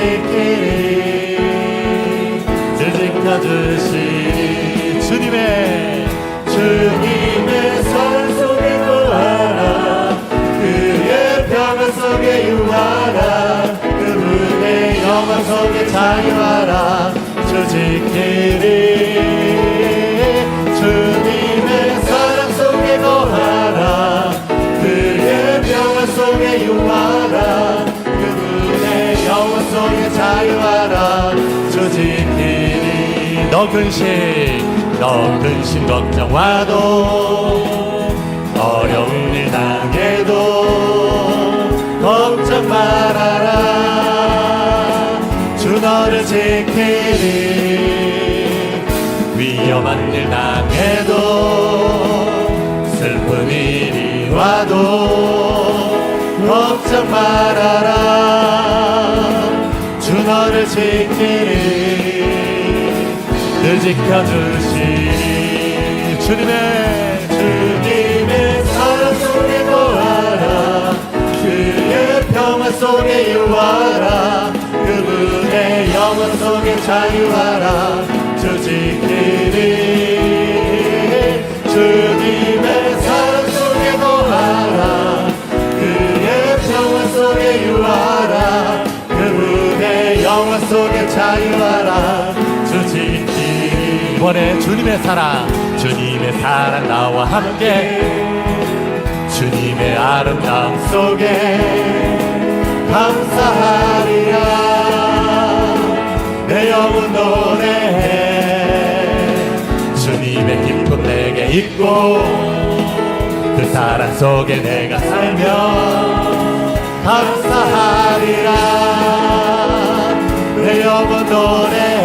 늘 지켜주시니 주님의 주님의 선 속에 거하라. 그의 평안 속에 유하라. 그분의 영광 속에 자유하라. 주 지키리 너 근심 너 근심 걱정 와도 어려운 일 당해도 걱정 말아라. 주 너를 지키리. 위험한 일 당해도 슬픈 일이 와도 걱정 말아라. 주 너를 지키리. 늘 지켜주시니 주님의 주님의 사랑 속에 거하라. 그의 평화 속에 유하라. 그분의 영원 속에 자유하라 이번에 주님의 사랑 주님의 사랑 나와 함께 주님의 아름다움 속에 감사하리라. 내 영혼 노래해 주님의 기쁨 내게 있고 그 사랑 속에 내가 살며 감사하리라. 내 영혼 노래해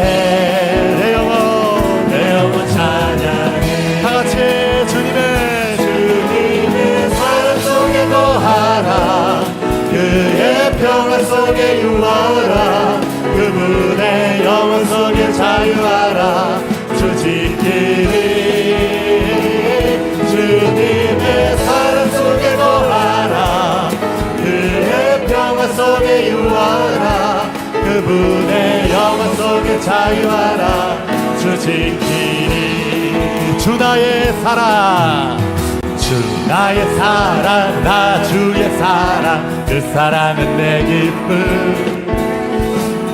평화 속에 유하라. 그분의 영원 속에 자유하라. 주 지키리. 주님의 사랑 속에 거하라. 그의 평화 속에 유하라. 그분의 영원 속에 자유하라. 주 지키리. 주 나의 사랑 주 나의 사랑 나 주의 사랑 그 사랑은 내 기쁨.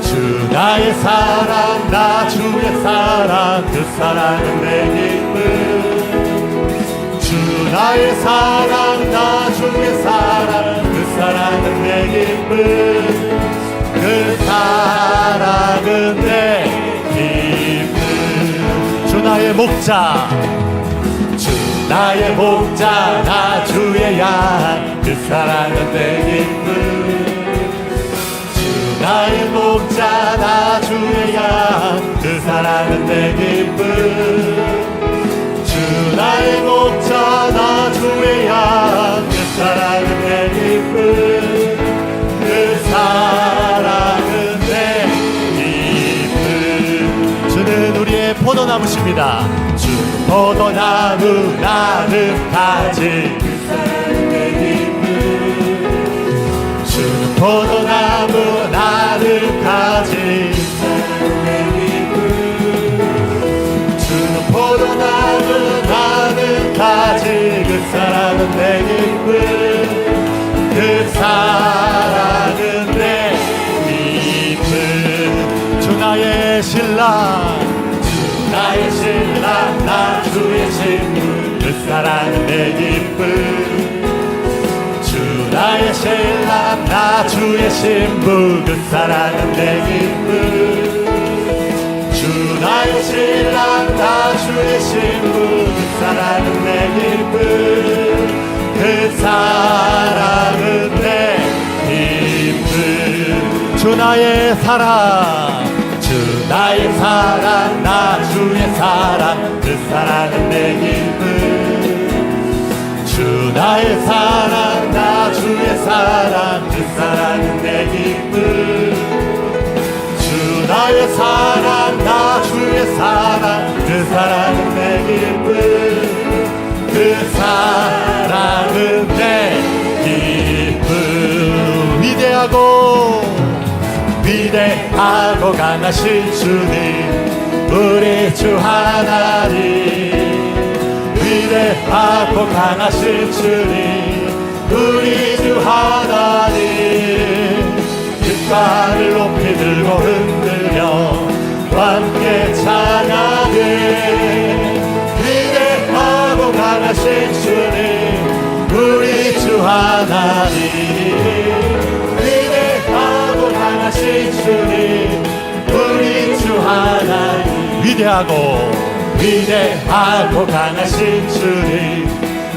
주 나의 사랑 나 주의 사랑 그 사랑은 내 기쁨. 주 나의 사랑 나 주의 사랑 그 사랑은 내 기쁨. 그 사랑은 내 기쁨. 주 나의 목자. 주 나의 목자 나 주의 양그 사랑은 내 기쁨 주 나의 목자 나 주의 양그 사랑은 내 기쁨 주 나의 목자 나 주의 양그 사랑은 내 기쁨 그 사랑은 내 기쁨 주는 우리의 포도나무십니다. 주 포도나무 나뭇가지. 그내 기쁨 주는 포도나무 나뭇가지. 그내 기쁨 주는 포도나무 나뭇가지. 그 사랑은 내 신랑 나 주의 신부 그 사랑은 내 기쁨. 주 나의 신랑 나 주의 신부 그 사랑은 내 기쁨. 그 사랑은 내 기쁨. 주 나의 사랑 주 나의 사랑 나 주의 사랑 그 사랑은 내 기쁨. 주 나의 사랑 사랑 그 사랑은 내 기쁨 주 나의 사랑 나 주의 사랑 그 사랑은 내 기쁨 그 사랑은 내 기쁨. 위대하고 위대하고 강하신 주님 우리 주 하나님. 위대하고 강하신 주님 우리 주 하나님 깃발을 높이 들고 흔들며 함께 찬양해. 위대하고 강하신 주님 우리 주 하나님 위대하고 강하신 주님 우리 주 하나님 위대하고 위대하고 강하신 주님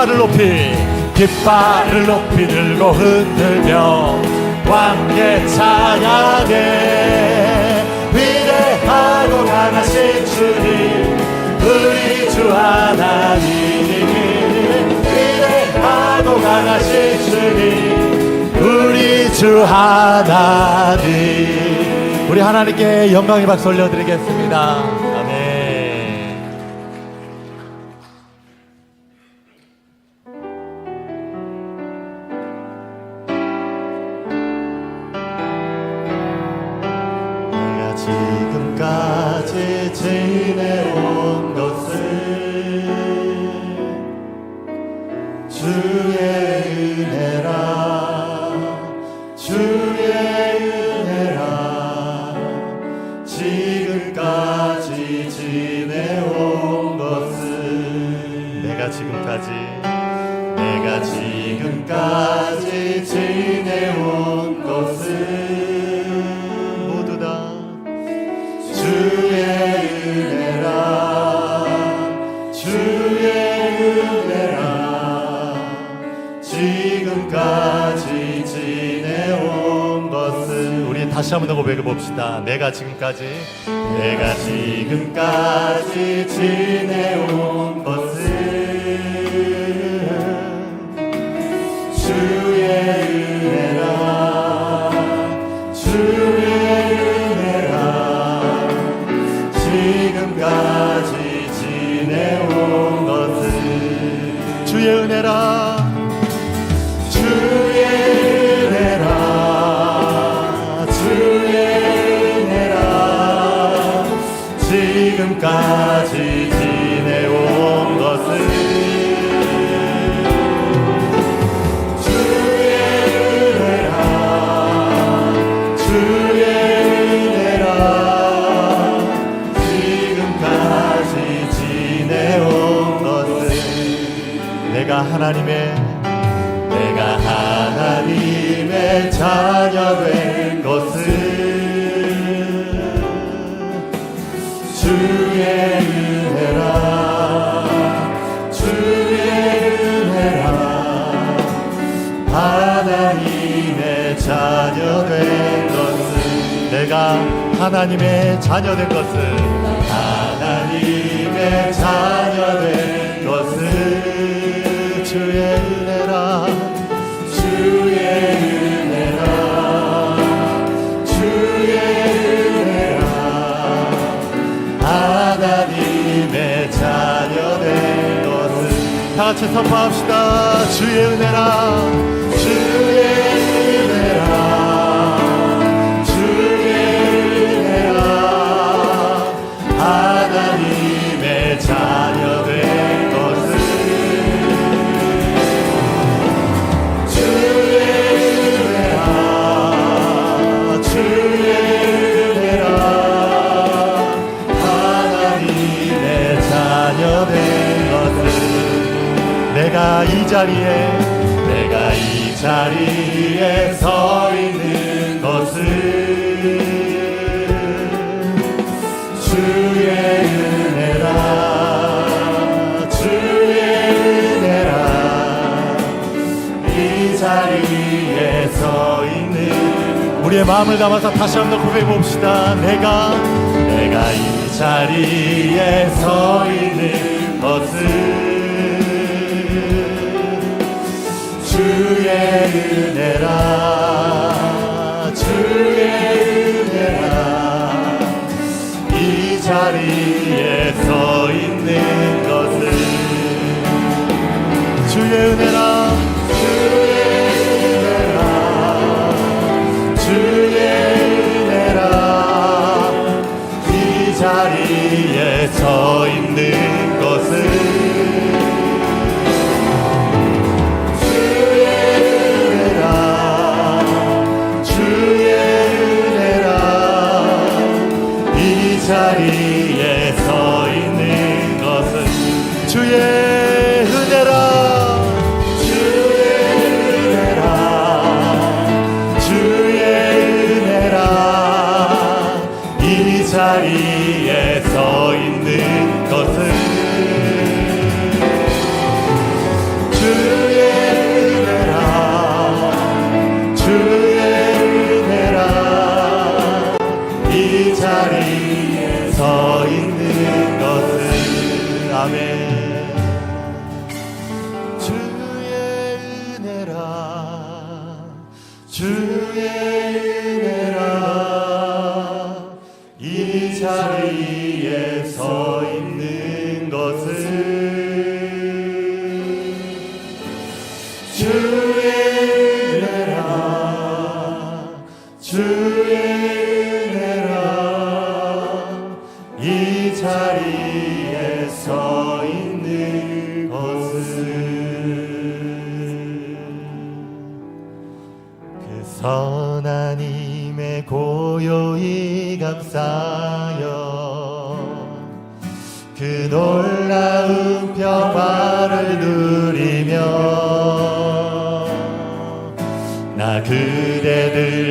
깃발을 높이 깃발을 높이 들고 흔들며 함께 찬양해. 위대하고 강하신 주님 우리 주 하나님 위대하고 강하신 주님 우리 주 하나님. 우리 하나님께 영광의 박수 올려드리겠습니다 고백해 봅시다. 내가 지금까지 내가 지금까지 지내온 것은 주의 은혜라 주의 은혜라 지금까지 지내온 것은 주의 은혜라 하나님의 내가 하나님의 자녀 된 것은 주의 은혜라 주의 은혜라 하나님의 자녀 된 것은 내가 하나님의 자녀 된 것은 하나님의 자녀 된 주의 은혜라. 주의 은혜라. 주의 은혜라. 하나님의 자녀 된 것은 다 같이 선포합시다. 주의 은혜라 우리의 마음을 담아서 다시 한번 고백해 봅시다. 내가 내가 이 자리에 서 있는 것은 주의 은혜라 주의 은혜라. 이 자리에 서 있는 것은 주의 은혜라 자리에 서 있는 것은 주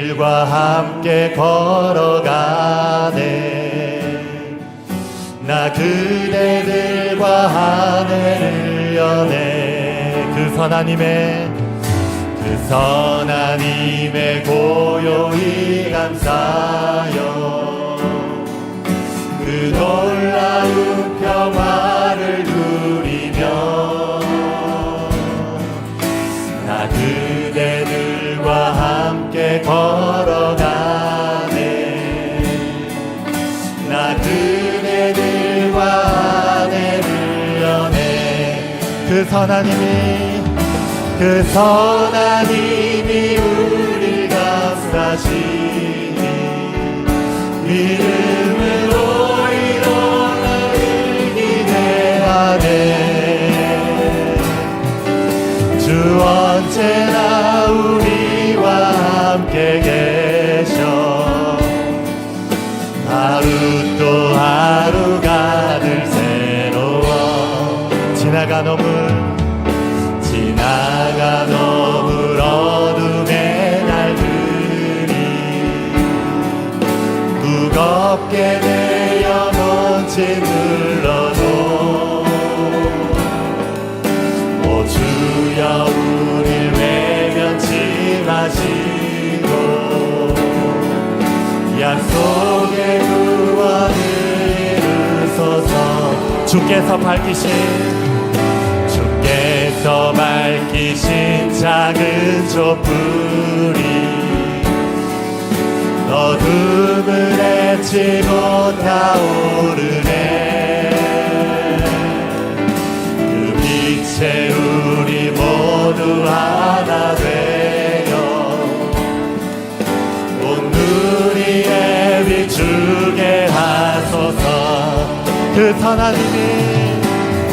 그대들과 함께 걸어가네. 나 그대들과 하늘을 여네. 그 선하님의 그 선하님의 고요히 감사여. 그 놀라운 평화를 걸어가네. 나 그대들과 하늘을 여네. 그 선하님이 그 선하님이 우리 감싸시니. 믿음으로 일어나길 기대하네 주 언제나 우리와 함께 계셔. 하루 또 하루가 늘 새로워. 지나가 넘을 지나가 넘을 어둠의 날들이. 무겁게 내 영혼지 약속의 구원을 이루소서. 주께서 밝히신 주께서 밝히신 작은 촛불이 어둠을 내지 못하오르네 선하님이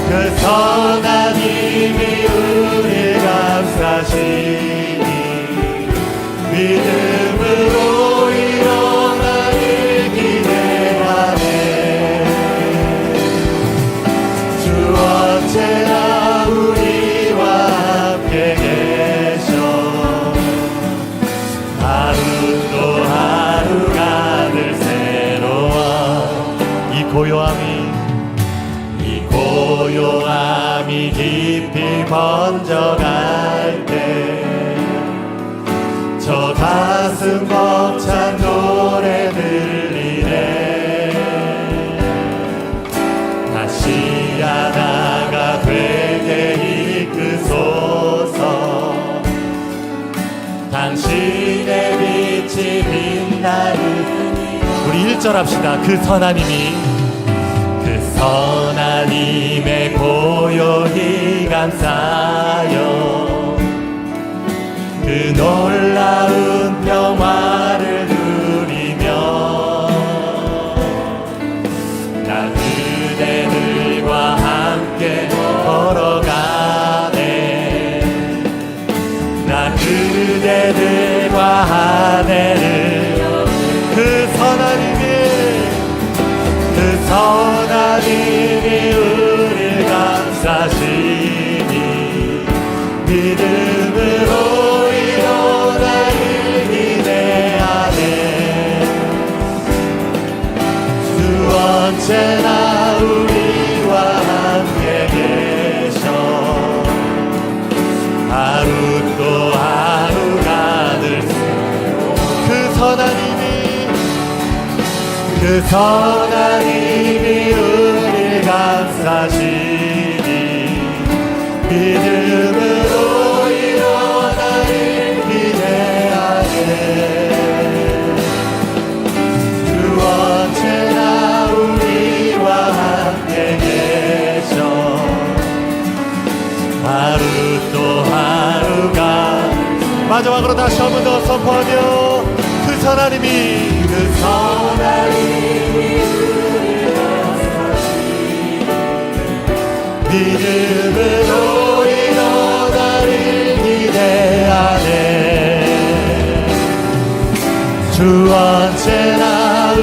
그 선하님이 우리 감싸시 우리 1절 합시다. 그 선하님이. 그 선하님의 고요히 감사여 그 놀라운 평화를 누리며 나그 언제나 우리와 함께 계셔. 하루 또 하루가 늘그 선하님이 그 선하님이 우리를 감싸시 마지막으로 다시 한 번 더 선포하며 그 선하님이 그 선하님이 믿음으로 일어나를 기대하네 주 언제나